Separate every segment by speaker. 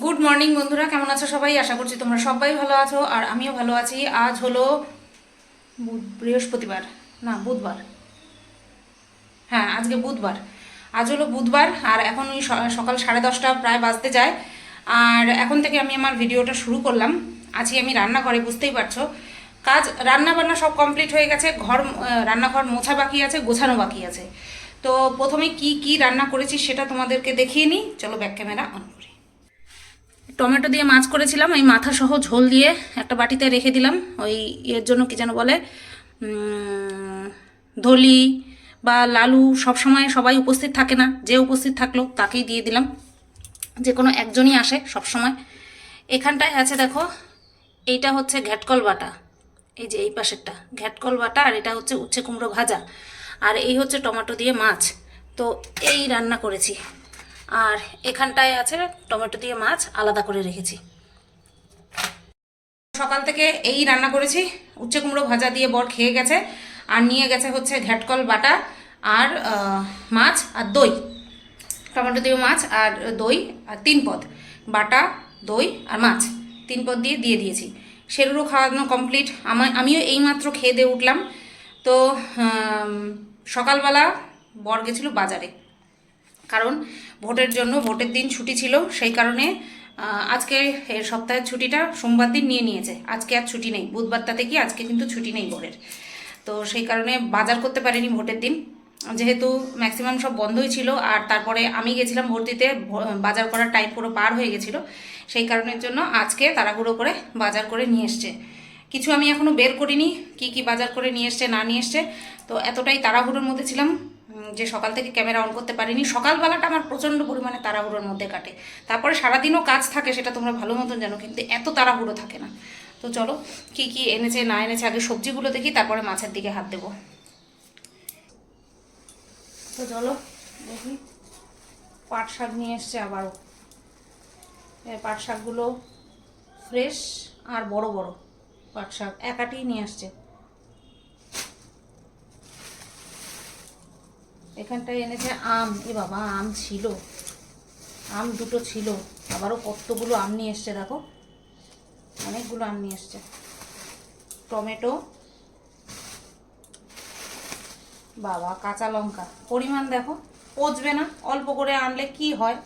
Speaker 1: Good morning বন্ধুরা। কেমন আছো সবাই? আশা করছি তোমরা সবাই ভালো আছো, আর আমিও ভালো আছি। আজ হলো বৃহস্পতিবার। না, বুধবার। হ্যাঁ আজকে বুধবার। আজ হলো বুধবার, আর এখন ওই সকাল সাড়ে দশটা প্রায় বাজতে যায়। আর এখন থেকে আমি আমার ভিডিওটা শুরু করলাম। আছি আমি রান্না করে বুঝতেই পারছ। কাজ রান্না বান্না সব কমপ্লিট হয়ে গেছে। ঘর রান্নাঘর মোছা বাকি আছে, গোছানো বাকি আছে। তো প্রথমে কি কি রান্না করেছি সেটা তোমাদেরকে দেখিয়ে নিই। চলো ব্যাক ক্যামেরা অন করি। টমেটো দিয়ে মাছ করেছিলাম, ওই মাথা সহ ঝোল দিয়ে একটা বাটিতে রেখে দিলাম। ওই ইয়ের জন্য কি যেন বলে ধলি বা লালু সব সময় সবাই উপস্থিত থাকে না, যে উপস্থিত থাকল তাকেই দিয়ে দিলাম। যে কোনো একজনই আসে সব সময়। এখানটায় আছে দেখো, এইটা হচ্ছে ঘ্যাটকল বাটা। এই যে এই পাশেরটা, ঘ্যাটকল বাটা আর এটা হচ্ছে উচ্ছে কুমড়ো ভাজা। আর এই হচ্ছে টমেটো দিয়ে মাছ। তো এই রান্না করেছি। আর এখানটায় আছে টমেটো দিয়ে মাছ, আলাদা করে রেখেছি। সকাল থেকে এই রান্না করেছি। উচ্ছে কুমড়ো ভাজা দিয়ে বর খেয়ে গেছে, আর নিয়ে গেছে হচ্ছে ঘ্যাটকল, বাটা আর মাছ আর দই। টমেটো দিয়ে মাছ আর দই আর তিন পদ। বাটা, দই আর মাছ তিন পদ দিয়ে দিয়ে দিয়েছি। সেরুরও খাওয়ানো কমপ্লিট আমার আমিও এইমাত্র খেয়ে দিয়ে উঠলাম। তো সকালবেলা বর গেছিল বাজারে। কারণ ভোটের জন্য ভোটের দিন ছুটি ছিল, সেই কারণে আজকে এর সপ্তাহের ছুটিটা সোমবার দিন নিয়ে নিয়েছে। আজকে আর ছুটি নেই। বুধবারটা থেকে আজকে কিন্তু ছুটি নেই ভোটের। তো সেই কারণে বাজার করতে পারিনি ভোটের দিন। যেহেতু ম্যাক্সিমাম সব বন্ধই ছিল, আর তারপরে আমি গেছিলাম ভোট দিতে বাজার করার টাইম পুরো পার হয়ে গেছিল। সেই কারণের জন্য আজকে তাড়াহুড়ো করে বাজার করে নিয়ে এসছে। কিছু আমি এখনও বের করিনি, কি কি বাজার করে নিয়ে এসছে, না নিয়ে এসছে। তো এতটাই তাড়াহুড়োর মধ্যে ছিলাম। যে সকাল থেকে ক্যামেরা অন করতে পারিনি, সকালবেলাটা আমার প্রচণ্ড পরিমাণে তাড়াহুড়োর মধ্যে কাটে। তারপরে সারাদিনও কাজ থাকে, সেটা তোমরা ভালো মতন জানো, কিন্তু এত তাড়াহুড়ো থাকে না। তো চলো, কি কি এনেছে, না এনেছে, আগে সবজিগুলো দেখি, তারপরে মাছের দিকে হাত দেবো। তো চলো, দেখি। পাট শাক নিয়ে এসছে আবারও। পাট শাকগুলো ফ্রেশ আর বড় বড় পাট শাক একাটি নিয়ে আসছে। এখানটায় এনেছে আম। এ বাবা, আম ছিল। আম দুটো ছিল। আবারও কতগুলো আম নিয়ে এসছে দেখো। অনেকগুলো আম নিয়ে এসছে। টমেটো, বাবা, কাঁচা লঙ্কা। পরিমাণ দেখো, পচবে না। অল্প করে আনলে কি হয়?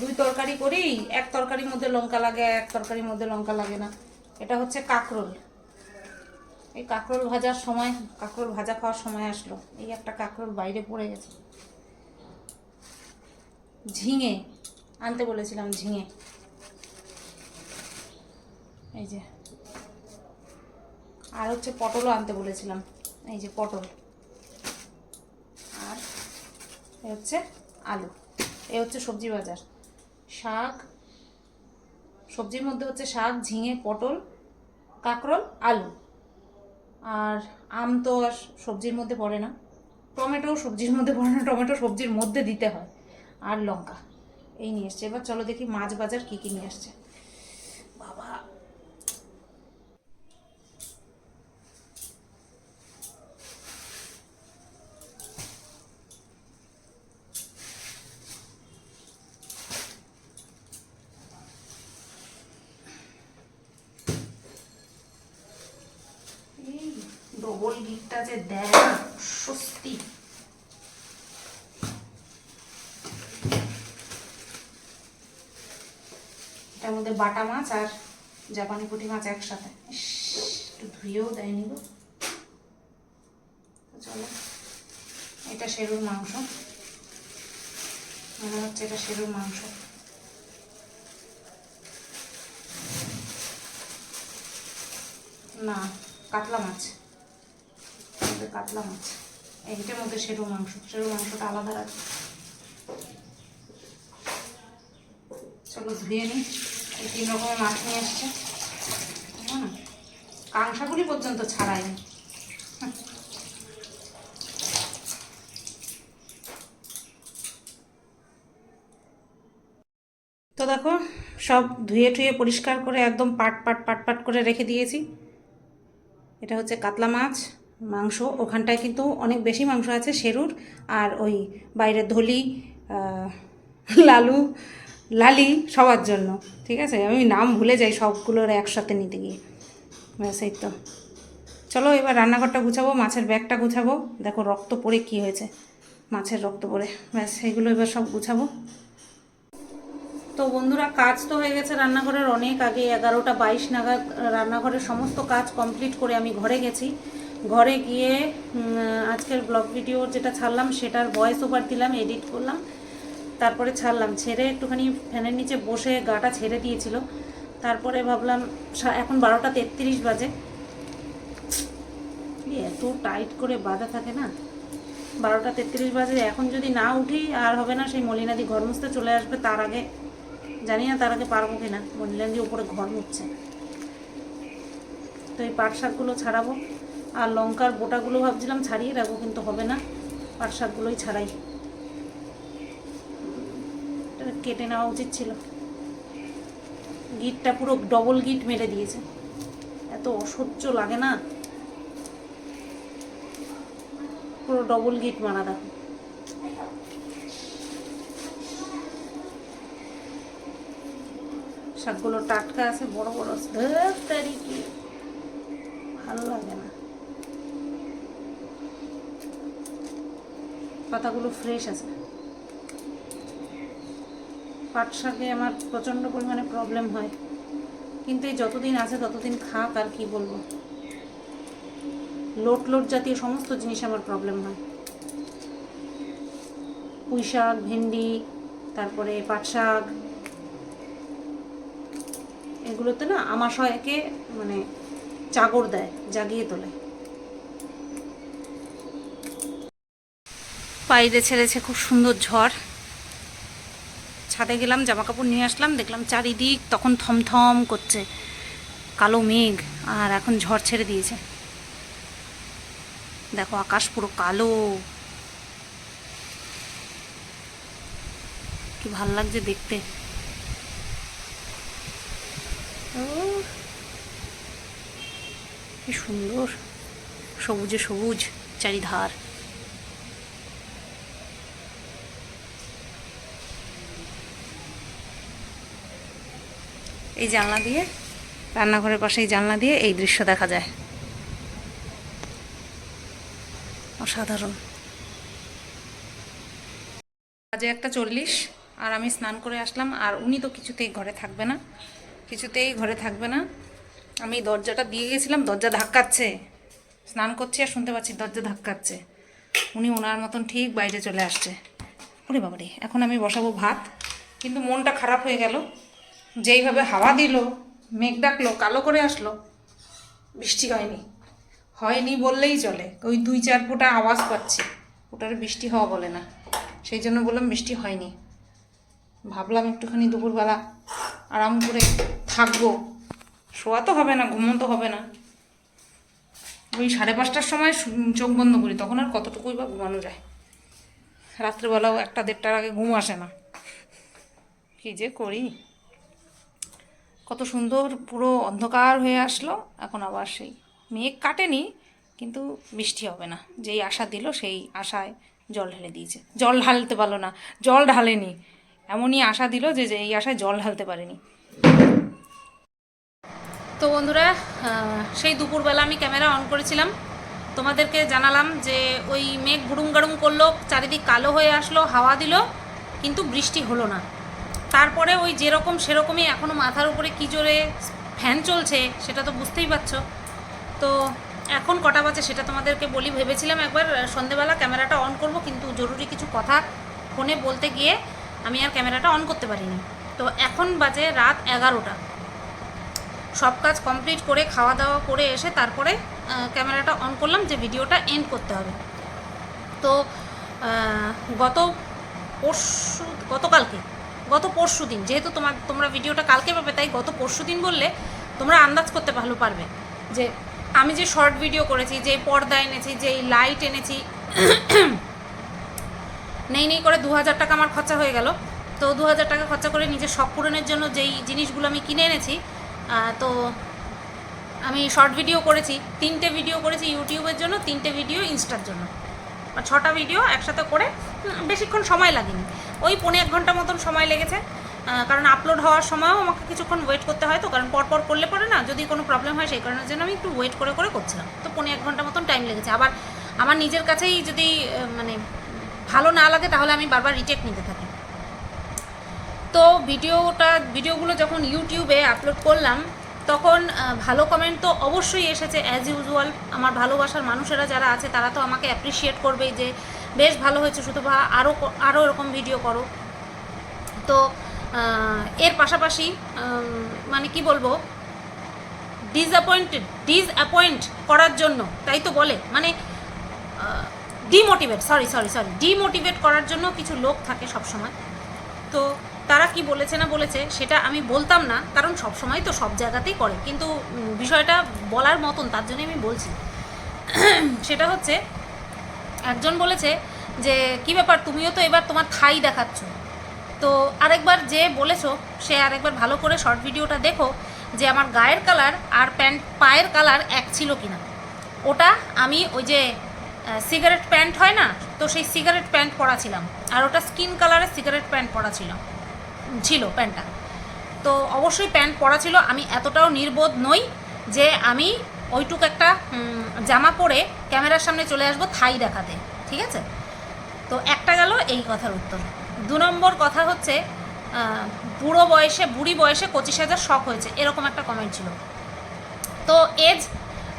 Speaker 1: দুই তরকারি করি, এক তরকারির মধ্যে লঙ্কা লাগে, এক তরকারির মধ্যে লঙ্কা লাগে না। এটা হচ্ছে কাকরোল। এই কাঁকরোল ভাজার সময়, কাঁকরোল ভাজা খাওয়ার সময় আসলো। এই একটা কাঁকরোল বাইরে পড়ে গেছে। ঝিঙে, আনতে বলেছিলাম ঝিঙে। এই যে। আর হচ্ছে পটলও আনতে বলেছিলাম। এই যে পটল। আর এ হচ্ছে আলু। এ হচ্ছে সবজি বাজার। শাক, সবজির মধ্যে হচ্ছে শাক, ঝিঙে, পটল, কাঁকরোল, আলু। আর আম তো আর সবজির মধ্যে পড়ে না। টমেটো সবজির মধ্যে পড়ে না, টমেটো সবজির মধ্যে দিতে হয়। আর লঙ্কা, এই নিয়ে এসছে। এবার চলো দেখি মাছ বাজার কী কী নিয়ে আসছে বাবা এই ডবল গিটটা যে দেয় না স্বস্তি এটার মধ্যে বাটা মাছ আর জাপানি পুঁটি মাছ একসাথে। একটু ধুয়েও দেয়নি গো চলো, এটা সেরুর মাংস। মনে হচ্ছে এটা সেরুর মাংস। না, কাতলা মাছ। মধ্যে কাতলা মাছ। এইটার মধ্যে সেরু মাংস, সেরু মাংসটা আলাদা রাখি চলো ধুয়ে নিই। এই তিন রকমের মাছ নিয়ে এসছে। হুম কাংসাগুলি পর্যন্ত ছাড়াইনি। তো দেখো, সব ধুয়ে টুয়ে পরিষ্কার করে একদম পাট পাট পাট পাট করে রেখে দিয়েছি। এটা হচ্ছে কাতলা মাছ। মাংস। ওখানটায় কিন্তু অনেক বেশি মাংস আছে, সেরুর আর ওই বাইরের ধলি লালু, লালি সবার জন্য, ঠিক আছে? আমি নাম ভুলে যাই, সবগুলোর একসাথে নিতে গিয়ে। ব্যাস, এই তো। চলো এবার রান্নাঘরটা গুছাবো, মাছের ব্যাগটা গুছাবো। দেখো রক্ত পড়ে কি হয়েছে, মাছের রক্ত পড়ে। ব্যাস, এগুলো এবার সব গুছাবো। তো বন্ধুরা, কাজ তো হয়ে গেছে রান্নাঘরের অনেক আগে, এগারোটা বাইশ নাগাদ, রান্নাঘরের সমস্ত কাজ কমপ্লিট করে আমি ঘরে গেছি। ঘরে গিয়ে আজকের ব্লগ ভিডিও যেটা ছাড়লাম, সেটার ভয়েস ওভার দিলাম এডিট করলাম। তারপরে ছাড়লাম, ছেড়ে একটুখানি ফ্যানের নিচে বসে গাটা ছেড়ে দিয়েছিল। তারপরে ভাবলাম এখন বারোটা তেত্রিশ বাজে। এত টাইট করে বাঁধা থাকে না। বারোটা তেত্রিশ বাজে, এখন যদি না উঠি, আর হবে না সেই মলিনাদি ঘর মুছতে চলে আসবে তার আগে। জানি না তার আগে পারব কি না মলিনাদি উপরে ঘর মুছছে। তো এই পাট শাকগুলো ছাড়াবো। আর লঙ্কার বোটাগুলো ভাবছিলাম ছাড়িয়ে রাখব, কিন্তু হবে না। পাট শাকগুলোই ছাড়াই। কেটে নেওয়া উচিত ছিল। গিটটা পুরো ডবল গিট মেরে দিয়েছে। এত অসহ্য লাগে না। পুরো ডবল গিট মারা দেখো। শাকগুলো টাটকা আছে, বড় বড় তারিখে ভালো লাগে না। পাতাগুলো ফ্রেশ আছে। পাট শাকে আমার প্রচণ্ড পরিমাণে প্রবলেম হয়। কিন্তু এই যতদিন আছে ততদিন খাক, আর কি বলব? লোট লোট জাতীয় সমস্ত জিনিস আমার প্রবলেম হয়। পুঁই শাক, ভেন্ডি, তারপরে পাট শাক। এগুলোতে না আমাশয়কে মানে চাগর দেয়, জাগিয়ে তোলে। বাইরে ছেড়েছে খুব সুন্দর ঝড়। ছাদে গেলাম জামা কাপড় নিয়ে আসলাম, দেখলাম চারিদিক তখন থমথম করছে, কালো মেঘ, আর এখন ঝড় ছেড়ে দিয়েছে। দেখো আকাশ পুরো কালো। কি ভালো লাগছে দেখতে। কি সুন্দর। সবুজে সবুজ, চারিধার। এই জানলা দিয়ে, রান্নাঘরের পাশে এই জানলা দিয়ে এই দৃশ্য দেখা যায়। অসাধারণ। বাজে একটা চল্লিশ, আর আমি স্নান করে আসলাম, আর উনি তো কিছুতেই ঘরে থাকবে না, কিছুতেই ঘরে থাকবে না। আমি দরজাটা দিয়ে গেছিলাম, দরজা ধাক্কাচ্ছে। স্নান করছি আর শুনতে পাচ্ছি দরজা ধাক্কাচ্ছে। উনি ওনার মতন ঠিক বাইরে চলে আসছে। ওরে বাবারে, এখন আমি বসাবো ভাত, কিন্তু মনটা খারাপ হয়ে গেল। যেইভাবে হাওয়া দিল, মেঘ ডাকলো, কালো করে আসলো, বৃষ্টি হয়নি। হয়নি বললেই চলে, ওই দুই চার ফোঁটা আওয়াজ পাচ্ছি, ওটার বৃষ্টি হওয়া বলে না। সেই জন্য বললাম বৃষ্টি হয়নি। ভাবলাম একটুখানি দুপুরবেলা আরাম করে থাকব। শোয়া তো হবে না ঘুমো তো হবে না। ওই সাড়ে পাঁচটার সময় চোখ বন্ধ করি, তখন আর কতটুকুই বা ঘুমানো যায়? রাত্রেবেলাও একটা দেড়টার আগে ঘুম আসে না। কী যে করি? কত সুন্দর পুরো অন্ধকার হয়ে আসলো, এখন আবার সেই মেঘ কাটেনি, কিন্তু বৃষ্টি হবে না। যেই আশা দিল সেই আশায় জল ঢেলে দিয়েছে। জল ঢালতে পারল না, জল ঢালেনি। এমনই আশা দিল যে এই আশায় জল ঢালতে পারেনি। তো বন্ধুরা সেই দুপুরবেলা আমি ক্যামেরা অন করেছিলাম। তোমাদেরকে জানালাম যে ওই মেঘ গুড়ুম গাড়ুম করল, চারিদিক কালো হয়ে আসলো, হাওয়া দিল, কিন্তু বৃষ্টি হলো না। তারপরে ওই যেরকম সেরকমই এখনও মাথার উপরে কী জোরে ফ্যান চলছে সেটা তো বুঝতেই পারছ। তো এখন কটা বাজে সেটা তোমাদেরকে বলি। ভেবেছিলাম একবার সন্ধেবেলা ক্যামেরাটা অন করব, কিন্তু জরুরি কিছু কথা ফোনে বলতে গিয়ে আমি আর ক্যামেরাটা অন করতে পারিনি। তো এখন বাজে রাত এগারোটা। সব কাজ কমপ্লিট করে, খাওয়া দাওয়া করে এসে তারপরে ক্যামেরাটা অন করলাম যে ভিডিওটা এন্ড করতে হবে। তো গত পরশু গতকালকে গত পরশু দিন, যেহেতু তোমার, তোমরা ভিডিওটা কালকে পাবে, তাই গত পরশু দিন বললে তোমরা আন্দাজ করতে ভালো পারবে যে আমি যে শর্ট ভিডিও করেছি, যে পর্দা এনেছি, যে লাইট এনেছি, নেই নেই করে দু হাজার টাকা আমার খরচা হয়ে গেল। তো দু হাজার টাকা খরচা করে নিজের শখ পূরণের জন্য যেই জিনিসগুলো আমি কিনে এনেছি তো আমি শর্ট ভিডিও করেছি, তিনটে ভিডিও করেছি ইউটিউবের জন্য, তিনটে ভিডিও ইনস্টার জন্য। ছটা ভিডিও একসাথে করে বেশিক্ষণ সময় লাগেনি। ওই পৌনে এক ঘণ্টা মতন সময় লেগেছে। কারণ আপলোড হওয়ার সময়ও আমাকে কিছুক্ষণ ওয়েট করতে হয় তো, কারণ পরপর করলে পরে না যদি কোনো প্রবলেম হয় সেই কারণের জন্য আমি একটু ওয়েট করে করে করছিলাম। তো পৌনে এক ঘণ্টা মতন টাইম লেগেছে। আবার আমার নিজের কাছেই যদি মানে ভালো না লাগে তাহলে আমি বারবার রিটেক নিতে থাকি। তো ভিডিওটা, ভিডিওগুলো যখন ইউটিউবে আপলোড করলাম, তখন ভালো কমেন্ট তো অবশ্যই এসেছে অ্যাজ ইউজুয়াল আমার ভালোবাসার মানুষেরা যারা আছে তারা তো আমাকে অ্যাপ্রিসিয়েট করবেই যে বেশ ভালো হয়েছে বা আরও আরও এরকম ভিডিও করো। তো এর পাশাপাশি মানে কি বলব ডিসঅ্যাপয়েন্টেড ডিসঅ্যাপয়েন্ট করার জন্য, তাই তো বলে মানে demotivate sorry sorry sorry demotivate করার জন্য কিছু লোক থাকে সবসময়। তো, তারা কি বলেছে না বলেছে, সেটা আমি বলতাম না, কারণ সব সময় তো সব জায়গাতেই করে। কিন্তু বিষয়টা বলার মতন, তার জন্য আমি বলছি। সেটা হচ্ছে একজন বলেছে যে, কি ব্যাপার? তুমিও তো এবার তোমার থাই দেখাচ্ছ। তো আরেকবার যে বলেছ, সে আরেকবার ভালো করে শর্ট ভিডিওটা দেখো যে, আমার গায়ের কালার আর প্যান্ট পায়ের কালার এক ছিল কিনা? ওটা আমি ওই যে সিগারেট প্যান্ট হয় না, তো সেই সিগারেট প্যান্ট পরা ছিলাম আর ওটা স্কিন কালারের সিগারেট প্যান্ট পরা ছিল ছিল প্যান্টটা তো অবশ্যই প্যান্ট পরা ছিল। আমি এতটাও নির্বোধ নই যে, আমি ওইটুক একটা জামা পরে ক্যামেরার সামনে চলে আসব থাই দেখাতে, ঠিক আছে? তো একটা গেল এই কথার উত্তর। দু নম্বর কথা হচ্ছে বুড়ো বয়সে, বুড়ি বয়সে পঁচিশ হাজার শখ হয়েছে, এরকম একটা কমেন্ট ছিল। তো এজ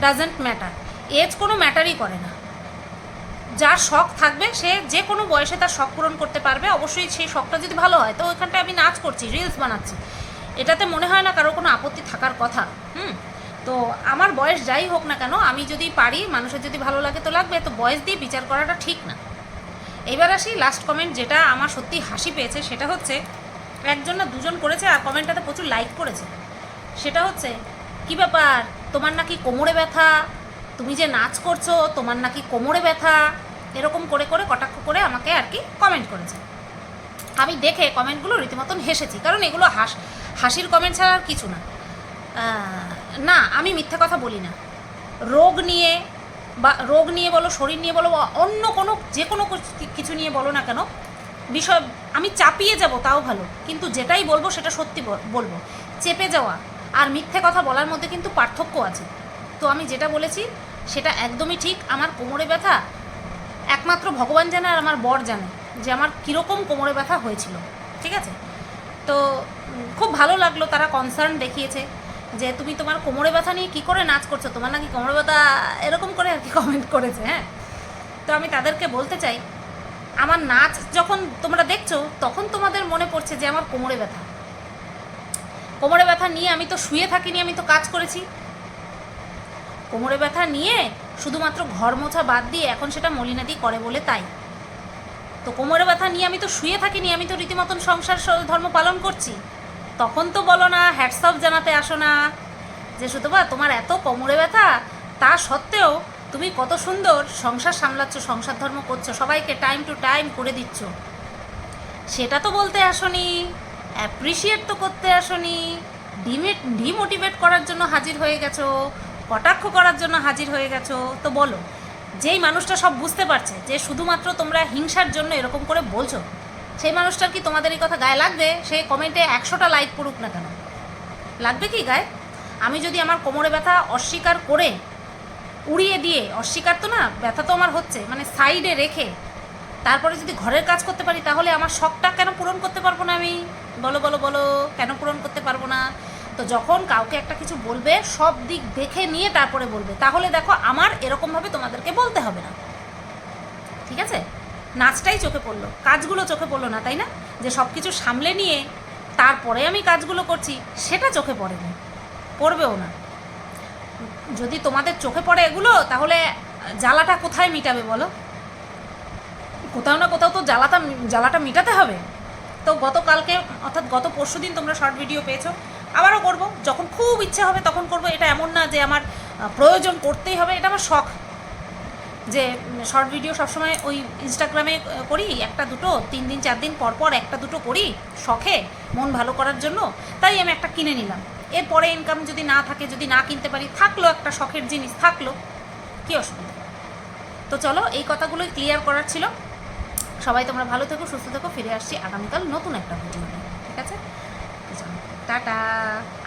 Speaker 1: ডাজেন্ট ম্যাটার এজ কোনো ম্যাটারই করে না। যার শখ থাকবে, সে যে কোনো বয়সে তার শখ পূরণ করতে পারবে। অবশ্যই সেই শখটা যদি ভালো হয়, তো ওইখানটায় আমি নাচ করছি রিলস বানাচ্ছি। এটাতে মনে হয় না কারও কোনো আপত্তি থাকার কথা। হুম? তো আমার বয়স যাই হোক না কেন, আমি যদি পারি, মানুষের যদি ভালো লাগে তো লাগবে, তো বয়স দিয়ে বিচার করাটা ঠিক না। এবার আসি লাস্ট কমেন্ট যেটা আমার সত্যি হাসি পেয়েছে, সেটা হচ্ছে, একজন না দুজন করেছে আর কমেন্টটাতে প্রচুর লাইক করেছে। সেটা হচ্ছে, কি ব্যাপার? তোমার নাকি কোমরে ব্যথা? তুমি যে নাচ করছ, তোমার নাকি কোমরে ব্যথা? এরকম করে করে, কটাক্ষ করে আমাকে আর কি কমেন্ট করেছে। আমি দেখে কমেন্টগুলো রীতিমতন হেসেছি, কারণ এগুলো হাস, হাসির কমেন্ট ছাড়া আর কিছু না। না, আমি মিথ্যা কথা বলি না। রোগ নিয়ে বা রোগ নিয়ে বলো, শরীর নিয়ে বলো, বা অন্য কোনো, যে কোনো কিছু- নিয়ে বলো না কেন, বিষয়, আমি চাপিয়ে যাব, তাও ভালো। কিন্তু যেটাই বলব, সেটা সত্যি বল- বলব। চেপে যাওয়া। আর মিথ্যে কথা বলার মধ্যে কিন্তু পার্থক্য আছে। তো আমি যেটা বলেছি, সেটা একদমই ঠিক। আমার কোমরে ব্যথা একমাত্র ভগবান জানে আর আমার বর জানে যে আমার কীরকম কোমরে ব্যথা হয়েছিল। ঠিক আছে? তো খুব ভালো লাগল তারা কনসার্ন দেখিয়েছে। যে তুমি তোমার কোমরে ব্যথা নিয়ে কী করে নাচ করছ? তোমার নাকি কোমরে ব্যথা এরকম করে আর কি কমেন্ট করেছে হ্যাঁ? তো আমি তাদেরকে বলতে চাই, আমার নাচ যখন তোমরা দেখছ, তখন তোমাদের মনে পড়ছে যে আমার কোমরে ব্যথা। কোমরে ব্যথা নিয়ে আমি তো শুয়ে থাকিনি, আমি তো কাজ করেছি। কোমরে ব্যথা নিয়ে শুধুমাত্র ঘর মোছা বাদ দিয়ে এখন সেটা মলিনাদি করে বলে তাই। তো কোমরে ব্যথা নিয়ে আমি তো শুয়ে থাকিনি, আমি তো রীতিমতন সংসার ধর্ম পালন করছি। তখন তো বলো না হ্যাটসঅপ জানাতে আসো না। যে শুধু বা তোমার এত কোমরে ব্যথা, তা সত্ত্বেও তুমি কত সুন্দর সংসার সামলাচ্ছ, সংসার ধর্ম করছ, সবাইকে টাইম টু টাইম করে দিচ্ছ। সেটা তো বলতে আসনি অ্যাপ্রিসিয়েট তো করতে আসনি ডিমেট ডিমোটিভেট করার জন্য হাজির হয়ে গেছো, কটাক্ষ করার জন্য হাজির হয়ে গেছো। তো বলো, যেই মানুষটা সব বুঝতে পারছে, যে শুধুমাত্র তোমরা হিংসার জন্য এরকম করে বলছো সেই মানুষটার কি তোমাদের এই কথা গায়ে লাগবে, সে কমেন্টে একশোটা লাইক পড়ুক না কেন? লাগবে কি গায়ে? আমি যদি আমার কোমরে ব্যথা অস্বীকার করে উড়িয়ে দিয়ে, অস্বীকার তো না, ব্যথা তো আমার হচ্ছে মানে সাইডে রেখে তারপরে যদি ঘরের কাজ করতে পারি, তাহলে আমার শখটা কেন পূরণ করতে পারব না আমি? বলো বলো বলো, কেন পূরণ করতে পারব না? তো যখন কাউকে একটা কিছু বলবে, সব দিক দেখে নিয়ে তারপরে বলবে। তাহলে দেখো, আমার এরকমভাবে তোমাদেরকে বলতে হবে না। ঠিক আছে? নাচটাই চোখে পড়ল, কাজগুলো চোখে পড়ল না, তাই না? যে সব কিছু সামলে নিয়ে তারপরে আমি কাজগুলো করছি, সেটা চোখে পড়েনি, পড়বেও না। যদি তোমাদের চোখে পড়ে এগুলো, তাহলে জ্বালাটা কোথায় মিটাবে বলো? কোথাও না কোথাও তো জ্বালাটা জ্বালাটা মিটাতে হবে। তো গতকালকে, অর্থাৎ গত পরশু দিন তোমরা শর্ট ভিডিও পেয়েছ, আবারও করব, যখন খুব ইচ্ছা হবে তখন করব, এটা এমন না যে আমার প্রয়োজন করতেই হবে, এটা আমার শখ। যে শর্ট ভিডিও সবসময় ওই ইনস্টাগ্রামে করি, একটা দুটো, তিন দিন, চার দিন পর পর একটা দুটো করি, শখে, মন ভালো করার জন্য, তাই আমি একটা কিনে নিলাম। এরপরে ইনকাম যদি না থাকে, যদি না কিনতে পারি, থাকল একটা শখের জিনিস, থাকল, কী অসুবিধা? তো চলো, এই কথাগুলোই ক্লিয়ার করার ছিল। সবাই তোমরা ভালো থেকো, সুস্থ থেকো, ফিরে আসছি আগামীকাল নতুন একটা ভিডিও নিয়ে, ঠিক আছে? টাটা।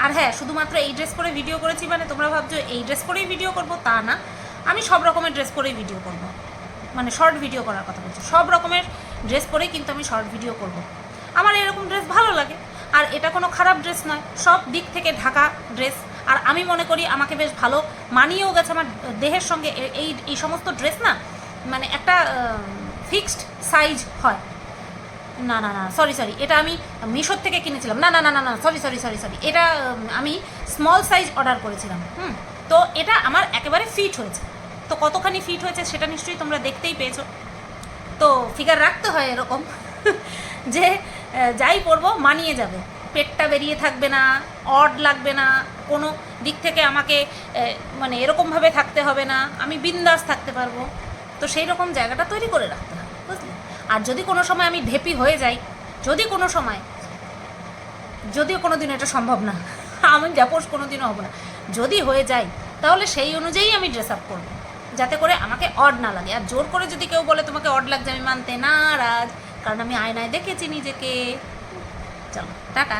Speaker 1: আর হ্যাঁ শুধুমাত্র এই ড্রেস পরে ভিডিও করেছি মানে তোমরা ভাবছ, এই ড্রেস পরেই ভিডিও করব? তা না। আমি সব রকমের ড্রেস পরেই ভিডিও করব। মানে শর্ট ভিডিও করার কথা বলছি। সব রকমের ড্রেস পরেই কিন্তু আমি শর্ট ভিডিও করব। আমার এরকম ড্রেস ভালো লাগে। আর এটা কোনো খারাপ ড্রেস নয়। সব দিক থেকে ঢাকা ড্রেস আর আমি মনে করি আমাকে বেশ ভালো মানিয়েও গেছে আমার দেহের সঙ্গে। এই এই সমস্ত ড্রেস না মানে একটা ফিক্সড সাইজ হয়। না না না সরি সরি এটা আমি মিশোর থেকে কিনেছিলাম। না না না না না সরি সরি সরি সরি এটা আমি স্মল সাইজ অর্ডার করেছিলাম। হুম, তো এটা আমার একেবারে ফিট হয়েছে। তো কতখানি ফিট হয়েছে সেটা নিশ্চয়ই তোমরা দেখতেই পেয়েছ। তো ফিগার রাখতে হয় এরকম যে যাই পরবো, মানিয়ে যাবে। পেটটা বেরিয়ে থাকবে না, অড লাগবে না, কোনো দিক থেকে আমাকে মানে এরকমভাবে থাকতে হবে না, আমি বিন্দাস থাকতে পারব। তো সেই রকম জায়গাটা তৈরি করে রাখতে হবে, বুঝলি? আর যদি কোনো সময় আমি ঢেপি হয়ে যাই, যদি কোনো সময়, যদিও কোনো দিন এটা সম্ভব না, আমি জাপোস কোনো দিনও হব না, যদি হয়ে যায় তাহলে সেই অনুযায়ী আমি ড্রেস আপ করব। যাতে করে আমাকে অড না লাগে। আর জোর করে যদি কেউ বলে তোমাকে অড লাগছে, আমি মানতে নারাজ। কারণ আমি আয়নায় দেখেছি নিজেকে। চলো, টাটা।